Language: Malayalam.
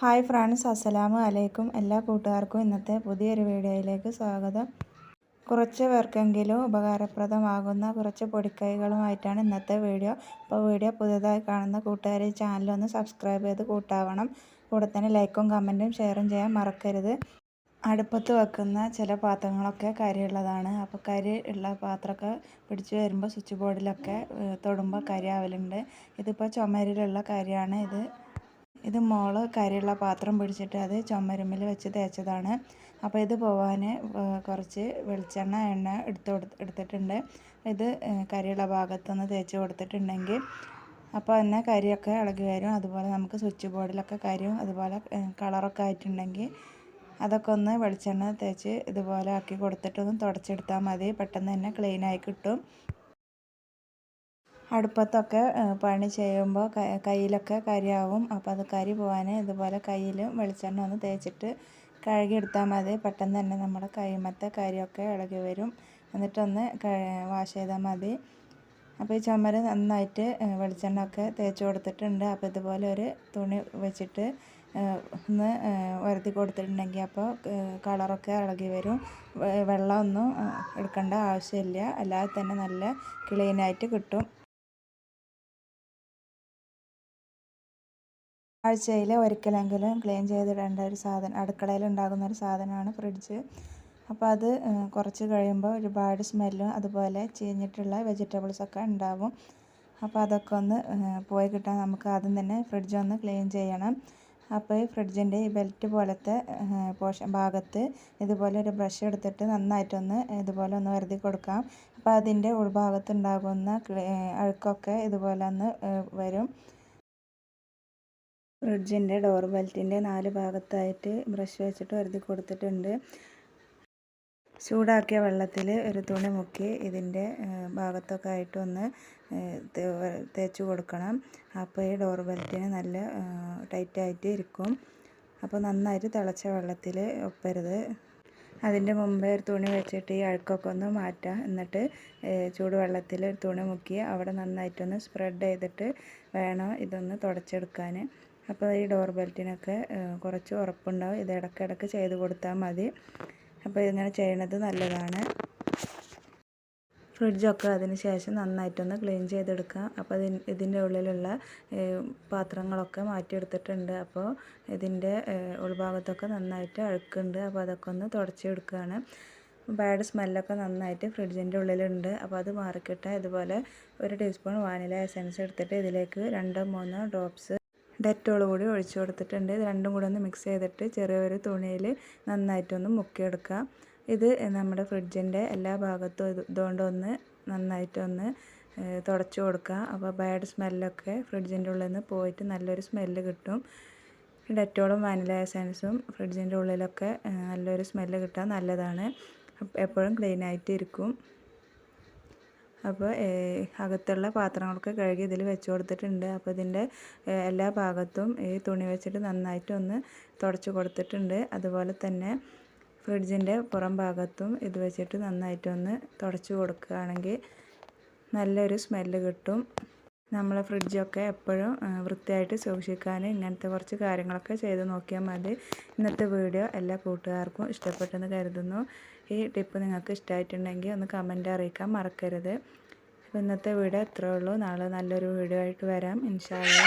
ഹായ് ഫ്രണ്ട്സ് അസ്സലാമു അലൈക്കും. എല്ലാ കൂട്ടുകാർക്കും ഇന്നത്തെ പുതിയൊരു വീഡിയോയിലേക്ക് സ്വാഗതം. കുറച്ച് പേർക്കെങ്കിലും ഉപകാരപ്രദമാകുന്ന കുറച്ച് പൊടിക്കൈകളുമായിട്ടാണ് ഇന്നത്തെ വീഡിയോ. അപ്പോൾ വീഡിയോ പുതിയതായി കാണുന്ന കൂട്ടുകാർ ചാനലൊന്ന് സബ്സ്ക്രൈബ് ചെയ്ത് കൂട്ടാവണം. കൂടെ തന്നെ ലൈക്കും കമന്റും ഷെയറും ചെയ്യാൻ മറക്കരുത്. അടുപ്പത്ത് വെക്കുന്ന ചില പാത്രങ്ങളൊക്കെ കരിയുള്ളതാണ്. അപ്പോൾ കരി ഉള്ള പാത്രമൊക്കെ പിടിച്ച് വരുമ്പോൾ സ്വിച്ച് ബോർഡിലൊക്കെ തൊടുമ്പോൾ കരി ആവലുണ്ട്. ഇതിപ്പോൾ ചുമരിലുള്ള കരിയാണ് ഇത്. ഇത് മോൾ കരിയുള്ള പാത്രം പിടിച്ചിട്ട് അത് ചുമരുമ്മിൽ വെച്ച് തേച്ചതാണ്. അപ്പോൾ ഇത് പോവാൻ കുറച്ച് വെളിച്ചെണ്ണ എണ്ണ എടുത്ത് എടുത്തിട്ടുണ്ട്. ഇത് കരിയുള്ള ഭാഗത്തുനിന്ന് തേച്ച് കൊടുത്തിട്ടുണ്ടെങ്കിൽ അപ്പോൾ തന്നെ കരിയൊക്കെ ഇളകി വരും. അതുപോലെ നമുക്ക് സ്വിച്ച് ബോർഡിലൊക്കെ കരിയും അതുപോലെ കളറൊക്കെ ആയിട്ടുണ്ടെങ്കിൽ അതൊക്കെ ഒന്ന് വെളിച്ചെണ്ണ തേച്ച് ഇതുപോലെ ആക്കി കൊടുത്തിട്ടൊന്ന് തുടച്ചെടുത്താൽ മതി. പെട്ടെന്ന് തന്നെ ക്ലീനായി കിട്ടും. അടുപ്പത്തൊക്കെ പണി ചെയ്യുമ്പോൾ കയ്യിലൊക്കെ കരിയാവും. അപ്പോൾ അത് കരി പോകാൻ ഇതുപോലെ കയ്യിൽ വെളിച്ചെണ്ണ ഒന്ന് തേച്ചിട്ട് കഴുകിയെടുത്താൽ മതി. പെട്ടെന്ന് തന്നെ നമ്മുടെ കൈമത്തെ കരിയൊക്കെ ഇളകി വരും. എന്നിട്ടൊന്ന് വാഷ് ചെയ്താൽ മതി. അപ്പോൾ ഈ ചുമര് നന്നായിട്ട് വെളിച്ചെണ്ണ ഒക്കെ തേച്ച് കൊടുത്തിട്ടുണ്ട്. അപ്പോൾ ഇതുപോലെ ഒരു തുണി വെച്ചിട്ട് ഒന്ന് വരുത്തി കൊടുത്തിട്ടുണ്ടെങ്കിൽ അപ്പോൾ കളറൊക്കെ ഇളകി വരും. വെള്ളമൊന്നും എടുക്കേണ്ട ആവശ്യമില്ല. അല്ലാതെ തന്നെ നല്ല ക്ലീനായിട്ട് കിട്ടും. ആഴ്ചയിൽ ഒരിക്കലെങ്കിലും ക്ലീൻ ചെയ്തിടേണ്ട ഒരു സാധനം അടുക്കളയിൽ ഉണ്ടാകുന്ന ഒരു സാധനമാണ് ഫ്രിഡ്ജ്. അപ്പോൾ അത് കുറച്ച് കഴിയുമ്പോൾ ഒരുപാട് സ്മെല്ലും അതുപോലെ ചീഞ്ഞിട്ടുള്ള വെജിറ്റബിൾസൊക്കെ ഉണ്ടാവും. അപ്പോൾ അതൊക്കെ ഒന്ന് പോയി കിട്ടാൻ നമുക്ക് ആദ്യം തന്നെ ഫ്രിഡ്ജ് ഒന്ന് ക്ലീൻ ചെയ്യണം. അപ്പോൾ ഈ ഫ്രിഡ്ജിന്റെ ഈ ബെൽറ്റ് പോലത്തെ പോഷൻ ഭാഗത്ത് ഇതുപോലെ ഒരു ബ്രഷ് എടുത്തിട്ട് നന്നായിട്ടൊന്ന് ഇതുപോലെ ഒന്ന് വരുതി കൊടുക്കാം. അപ്പോൾ അതിന്റെ ഉൾഭാഗത്തുണ്ടാകുന്ന അഴുക്കൊക്കെ ഇതുപോലെ ഒന്ന് വരും. ഫ്രിഡ്ജിന്റെ ഡോർ ബെൽറ്റിന്റെ നാല് ഭാഗത്തായിട്ട് ബ്രഷ് വെച്ചിട്ട് വരുതി കൊടുത്തിട്ടുണ്ട്. ചൂടാക്കിയ വെള്ളത്തിൽ ഒരു തുണി മുക്കി ഇതിന്റെ ഭാഗത്തൊക്കെ ആയിട്ട് ഒന്ന് തേച്ച് കൊടുക്കണം. അപ്പോൾ ഈ ഡോർ ബെൽറ്റിന് നല്ല ടൈറ്റായിട്ട് ഇരിക്കും. അപ്പോൾ നന്നായിട്ട് തിളച്ച വെള്ളത്തിൽ ഒപ്പരുത്. അതിന്റെ മുമ്പേ ഒരു തുണി വെച്ചിട്ട് ഈ അഴുക്കൊക്കെ ഒന്ന് മാറ്റാം. എന്നിട്ട് ചൂടുവെള്ളത്തിൽ ഒരു തുണി മുക്കി അവിടെ നന്നായിട്ടൊന്ന് സ്പ്രെഡ് ചെയ്തിട്ട് വേണം ഇതൊന്ന് തുടച്ചെടുക്കാൻ. അപ്പോൾ ഈ ഡോർ ബെൽറ്റിനൊക്കെ കുറച്ച് ഉറപ്പുണ്ടാവും. ഇത് ഇടയ്ക്കിടയ്ക്ക് ചെയ്ത് കൊടുത്താൽ മതി. അപ്പോൾ ഇങ്ങനെ ചെയ്യണത് നല്ലതാണ്. ഫ്രിഡ്ജൊക്കെ അതിന് ശേഷം നന്നായിട്ടൊന്ന് ക്ലീൻ ചെയ്തെടുക്കാം. അപ്പോൾ ഇതിന്റെ ഉള്ളിലുള്ള പാത്രങ്ങളൊക്കെ മാറ്റിയെടുത്തിട്ടുണ്ട്. അപ്പോൾ ഇതിന്റെ ഉൾഭാഗത്തൊക്കെ നന്നായിട്ട് അഴുക്കുണ്ട്. അപ്പോൾ അതൊക്കെ ഒന്ന് തുടച്ചെടുക്കുകയാണ്. ബാഡ് സ്മെല്ലൊക്കെ നന്നായിട്ട് ഫ്രിഡ്ജിന്റെ ഉള്ളിലുണ്ട്. അപ്പോൾ അത് മാറിക്കിട്ടാൽ ഇതുപോലെ ഒരു ടീസ്പൂൺ വാനില എസൻസ് എടുത്തിട്ട് ഇതിലേക്ക് രണ്ടോ മൂന്നോ ഡ്രോപ്സ് ഡെറ്റോൾ കൂടി ഒഴിച്ചു കൊടുത്തിട്ടുണ്ട്. ഇത് രണ്ടും കൂടി ഒന്ന് മിക്സ് ചെയ്തിട്ട് ചെറിയൊരു തുണിയിൽ നന്നായിട്ടൊന്ന് മുക്കിയെടുക്കുക. ഇത് നമ്മുടെ ഫ്രിഡ്ജിന്റെ എല്ലാ ഭാഗത്തും ഇതുകൊണ്ടൊന്ന് നന്നായിട്ടൊന്ന് തുടച്ചു കൊടുക്കുക. അപ്പോൾ ബാഡ് സ്മെല്ലൊക്കെ ഫ്രിഡ്ജിന്റെ ഉള്ളിൽ നിന്ന് പോയിട്ട് നല്ലൊരു സ്മെല്ല് കിട്ടും. ഡെറ്റോളും വാനില എസൻസും ഫ്രിഡ്ജിന്റെ ഉള്ളിലൊക്കെ നല്ലൊരു സ്മെല്ല് കിട്ടാൻ നല്ലതാണ്. എപ്പോഴും ക്ലീൻ ആയിട്ടിരിക്കും. അപ്പോൾ അകത്തുള്ള പാത്രങ്ങളൊക്കെ കഴുകി ഇതിൽ വെച്ച് കൊടുത്തിട്ടുണ്ട്. അപ്പോൾ ഇതിന്റെ എല്ലാ ഭാഗത്തും ഈ തുണി വെച്ചിട്ട് നന്നായിട്ടൊന്ന് തുടച്ച് കൊടുത്തിട്ടുണ്ട്. അതുപോലെ തന്നെ ഫ്രിഡ്ജിന്റെ പുറം ഭാഗത്തും ഇത് വെച്ചിട്ട് നന്നായിട്ടൊന്ന് തുടച്ച് കൊടുക്കുകയാണെങ്കിൽ നല്ലൊരു സ്മെല്ല് കിട്ടും. നമ്മൾ ഫ്രിഡ്ജൊക്കെ എപ്പോഴും വൃത്തിയായിട്ട് സൂക്ഷിക്കാൻ ഇങ്ങനത്തെ കുറച്ച് കാര്യങ്ങളൊക്കെ ചെയ്ത് നോക്കിയാൽ മതി. ഇന്നത്തെ വീഡിയോ എല്ലാ കൂട്ടുകാർക്കും ഇഷ്ടപ്പെട്ടെന്ന് കരുതുന്നു. ഈ ടിപ്പ് നിങ്ങൾക്ക് ഇഷ്ടമായിട്ടുണ്ടെങ്കിൽ ഒന്ന് കമന്റ് അറിയിക്കാൻ മറക്കരുത്. അപ്പോൾ ഇന്നത്തെ വീഡിയോ ഇത്രയേ ഉള്ളൂ. നാളെ നല്ലൊരു വീഡിയോ ആയിട്ട് വരാം. ഇൻഷാല്ല